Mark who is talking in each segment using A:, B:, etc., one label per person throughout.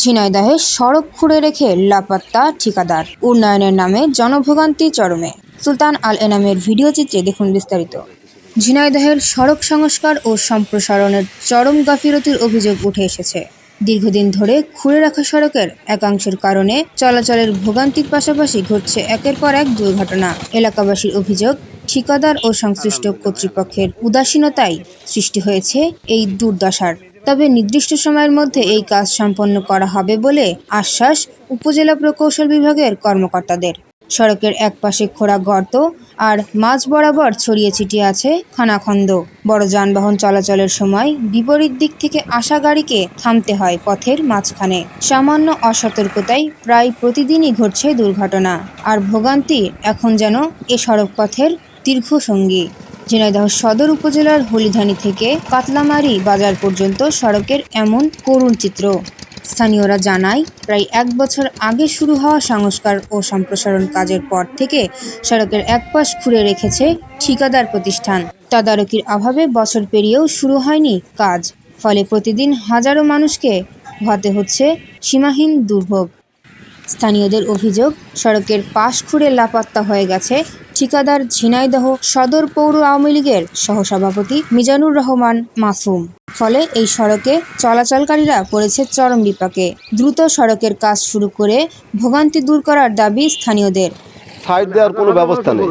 A: ঝিনাইদহে সড়ক খুঁড়ে রেখে লাপাত্তা ঠিকাদার। উন্নয়নের নামে জনভোগান্তি চরমে। সুলতান আল এনামের ভিডিও চিত্রে দেখুন বিস্তারিত। ঝিনাইদহের সড়ক সংস্কার ও সম্প্রসারণের চরম গাফিলতির অভিযোগ উঠে এসেছে। দীর্ঘদিন ধরে খুঁড়ে রাখা সড়কের একাংশের কারণে চলাচলের ভোগান্তির পাশাপাশি ঘটছে একের পর এক দুর্ঘটনা। এলাকাবাসীর অভিযোগ, ঠিকাদার ও সংশ্লিষ্ট কর্তৃপক্ষের উদাসীনতায় সৃষ্টি হয়েছে এই দুর্দশার। তবে নির্দিষ্ট সময়ের মধ্যে এই কাজ সম্পন্ন করা হবে বলে আশ্বাস উপজেলা প্রকৌশল বিভাগের কর্মকর্তাদের। সড়কের একপাশে খোঁড়া গর্ত আর মাঝ বরাবর ছড়িয়ে ছিটিয়ে আছে খানাখন্দ। বড় যানবাহন চলাচলের সময় বিপরীত দিক থেকে আসা গাড়িকে থামতে হয় পথের মাঝখানে। সামান্য অসতর্কতায় প্রায় প্রতিদিনই ঘটছে দুর্ঘটনা। আর ভোগান্তি এখন যেন এ সড়ক পথের দীর্ঘ সঙ্গী ঝিনাইদহ সদর উপজেলার হলিধানি থেকে পাতলামারি বাজার পর্যন্ত সড়কের এমন করুণ চিত্র। স্থানীয়রা জানায়, প্রায় এক বছর আগে শুরু হওয়া সংস্কার ও সম্প্রসারণ কাজের পর থেকে সড়কের এক পাশ খুঁড়ে রেখেছে ঠিকাদার প্রতিষ্ঠান। তদারকির অভাবে বছর পেরিয়েও শুরু হয়নি কাজ, ফলে প্রতিদিন হাজারো মানুষকে হতে হচ্ছে সীমাহীন দুর্ভোগ। স্থানীয়দের অভিযোগ, সড়কের পাশ খুঁড়ে লাপাত্তা হয়ে গেছে ঠিকাদার ঝিনাইদহ সদর পৌর আওয়ামী লীগের সহসভাপতি মিজানুর রহমান মাসুম। ফলে এই সড়কে চলাচলকারীরা পড়েছে চরম বিপাকে। দ্রুত সড়কের কাজ শুরু করে ভোগান্তি দূর করার দাবি স্থানীয়দের।
B: সাইড দেওয়ার কোনো ব্যবস্থা নেই।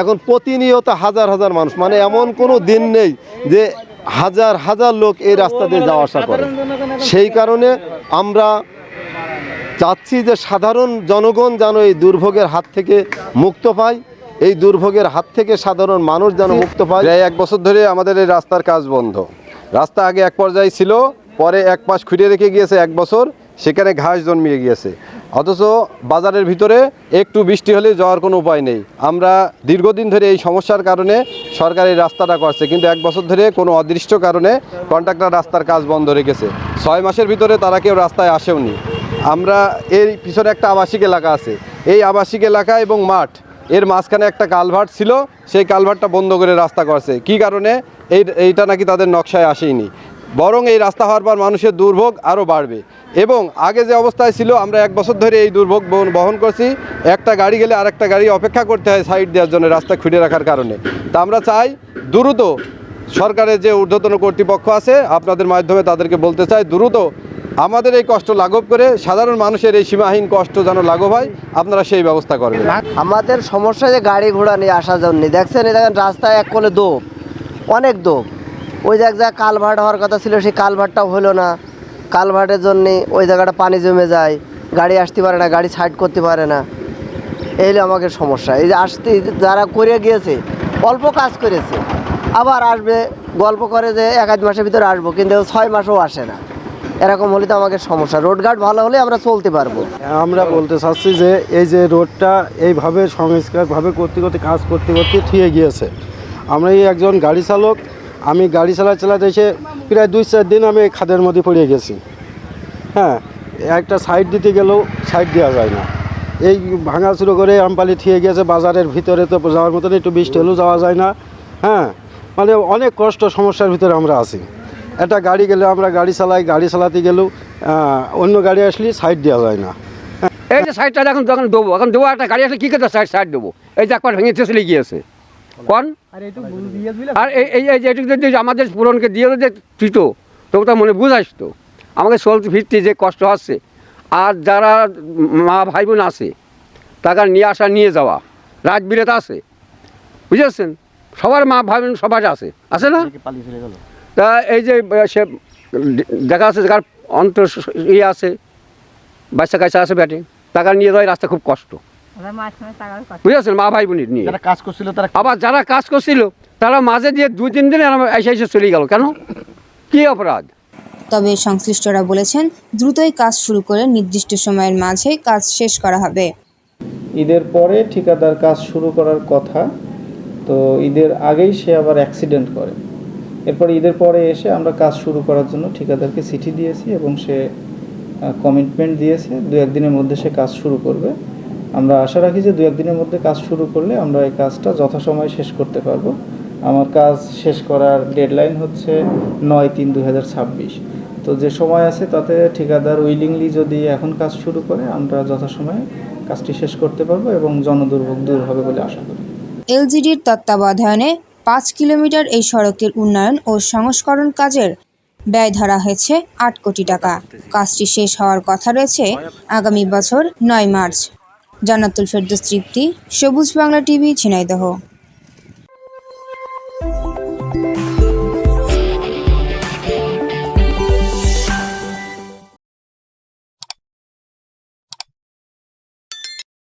B: এখন প্রতিনিয়ত হাজার হাজার মানুষ মানে এমন কোনো দিন নেই যে হাজার হাজার লোক এই রাস্তা দিয়ে যাওয়া আসা করে। সেই কারণে আমরা চাচ্ছি যে সাধারণ জনগণ যেন এই দুর্ভোগের হাত থেকে মুক্ত পায়। এই দুর্ভোগের হাত থেকে সাধারণ মানুষ যেন মুক্ত পায়। প্রায় এক বছর ধরে আমাদের এই রাস্তার কাজ বন্ধ। রাস্তা আগে এক পর্যায়ে ছিল পরে এক পাশ খুঁড়ে রেখে গিয়েছে এক বছর সেখানে ঘাস জন্মিয়ে গিয়েছে। অথচ বাজারের ভিতরে একটু বৃষ্টি হলে যাওয়ার কোনো উপায় নেই। আমরা দীর্ঘদিন ধরে এই সমস্যার কারণে সরকার এই রাস্তাটা করছে কিন্তু এক বছর ধরে কোনো অদৃষ্ট কারণে কন্ট্রাক্টর রাস্তার কাজ বন্ধ রেখেছে। ছয় মাসের ভিতরে তারা কেউ রাস্তায় আসেওনি। আমরা এর পিছনে একটা আবাসিক এলাকা আছে। এই আবাসিক এলাকা এবং মাঠ এর মাঝখানে একটা কালভার্ট ছিল, সেই কালভার্টটা বন্ধ করে রাস্তা করছে। কি কারণে? এই, এইটা নাকি তাদের নকশায় আসেইনি। বরং এই রাস্তা হওয়ার পর মানুষের দুর্ভোগ আরও বাড়বে। এবং আগে যে অবস্থায় ছিল, আমরা এক বছর ধরে এই দুর্ভোগ বহন- করছি। একটা গাড়ি গেলে আরেকটা গাড়ি অপেক্ষা করতে হয় সাইড দেওয়ার জন্য রাস্তা খুঁড়ে রাখার কারণে। তা আমরা চাই দ্রুত সরকারের যে ঊর্ধ্বতন কর্তৃপক্ষ আছে, আপনাদের মাধ্যমে তাদেরকে বলতে চাই, দ্রুত আমাদের এই কষ্ট লাঘব করে সাধারণ মানুষের এই সীমাহীন কষ্ট যেন লাঘব হয়, আপনারা সেই ব্যবস্থা করবেন।
C: আমাদের সমস্যা যে গাড়ি ঘোড়া নিয়ে আসা জন্য, দেখছেন এই দেখেন রাস্তায় এক কোলে দোপ, অনেক দোপ। ওই জায়গায় কালভার্ট হওয়ার কথা ছিল, সেই কালভার্টটাও হলো না। কালভার্টের জন্যে ওই জায়গাটা পানি জমে যায়, গাড়ি আসতে পারে না, গাড়ি সাইড করতে পারে না। এই হলো আমাদের সমস্যা। এই যে আসতে, যারা করে গিয়েছে, অল্প কাজ করেছে, আবার আসবে, গল্প করে যে এক আধ মাসের ভিতরে আসব, কিন্তু ছয় মাসও আসে না। এরকম হলে তো আমাদের সমস্যা। রোডঘাট ভালো হলে আমরা চলতে পারব।
D: আমরা বলতে চাচ্ছি যে এই যে রোডটা এইভাবে সংস্কারভাবে করতে করতে, কাজ করতে করতে থিয়ে গিয়েছে। আমরা এই একজন গাড়ি চালক, আমি গাড়ি চালা চালাতে এসে প্রায় দুই চার দিন আমি খাদের মধ্যে পড়ে গেছি। হ্যাঁ একটা সাইড দিতে গেলেও সাইড দেওয়া যায় না। এই ভাঙা শুরু করে আমপালি থিয়ে গিয়েছে, বাজারের ভিতরে তো যাওয়ার মতন একটু বৃষ্টি হলেও যাওয়া যায় না। হ্যাঁ মানে অনেক কষ্ট, সমস্যার ভিতরে আমরা আছি। একটা গাড়ি গেলে আমরা গাড়ি চালাই গাড়ি চালাতে গেলেও অন্য গাড়ি আসলে সাইড দেওয়া যায় না।
E: এই যে সাইডটা এখন যখন দেবো এখন দেবো একটা গাড়ি আসলে কী করতে সাইড সাইড দেবো। এই যে একবার ভেঙে চলে গিয়েছে। কোন? আর এই এই এই যে এটুকু যদি আমাদের পুরনকে দিয়ে যদি দিত তবু তার মনে বুঝাইস তো আমাকে চলতে ফিরতে যে কষ্ট হচ্ছে। আর যারা মা ভাই বোন আছে তাকে নিয়ে আসা নিয়ে যাওয়া রাত বিরেত আছে। বুঝেছেন? সবার মা ভাই বোন সবার আছে। আছে না? তা এই যে সে দেখা আছে যার অন্তর ইয়ে আছে বাচ্চা কাচ্চা আছে ব্যাটে টাকা নিয়ে যাওয়ার রাস্তা খুব কষ্ট। বুঝেছেন? মা ভাই বোনের নিয়ে।
F: যারা কাজ করছিল তারা
E: আবার যারা কাজ করছিল তারা মাঝে দিয়ে দুই তিন দিনে আমার এসে এসে চলে গেল। কেন? কি অপরাধ?
A: তবে সংশ্লিষ্টরা বলেছেন দ্রুতই কাজ শুরু করে নির্দিষ্ট সময়ের মাঝে কাজ শেষ করা হবে।
G: ঈদের পরে ঠিকাদার কাজ শুরু করার কথা তো ঈদের আগেই সে আবার অ্যাক্সিডেন্ট করে। এরপর ঈদের পরে এসে আমরা কাজ শুরু করার জন্য ঠিকাদারকে চিঠি দিয়েছি এবং সে কমিটমেন্ট দিয়েছে। দু একদিনের মধ্যে সে কাজ শুরু করবে। আমরা আশা রাখি যে দু একদিনের মধ্যে কাজ শুরু করলে আমরা এই কাজটা যথাসময়ে শেষ করতে পারব। আমার কাজ শেষ করার ডেডলাইন হচ্ছে নয় তিন দু তো যে সময় আছে তাতে ঠিকাদার উইলিংলি যদি এখন কাজ শুরু করে, আমরা যথাসময়ে কাজটি শেষ করতে পারব এবং জনদুর্ভোগ দূর হবে বলে আশা করি।
A: এলজিডির তত্ত্বাবধানে পাঁচ কিলোমিটার এই সড়কের উন্নয়ন ও সংস্করণ কাজের ব্যয় ধরা হয়েছে আট কোটি টাকা। কাজটি শেষ হওয়ার কথা রয়েছে আগামী বছর নয় মার্চ। জান্নাতুল ফেরদৌস তৃপ্তি, সবুজ বাংলা টিভি, ঝিনাইদহ।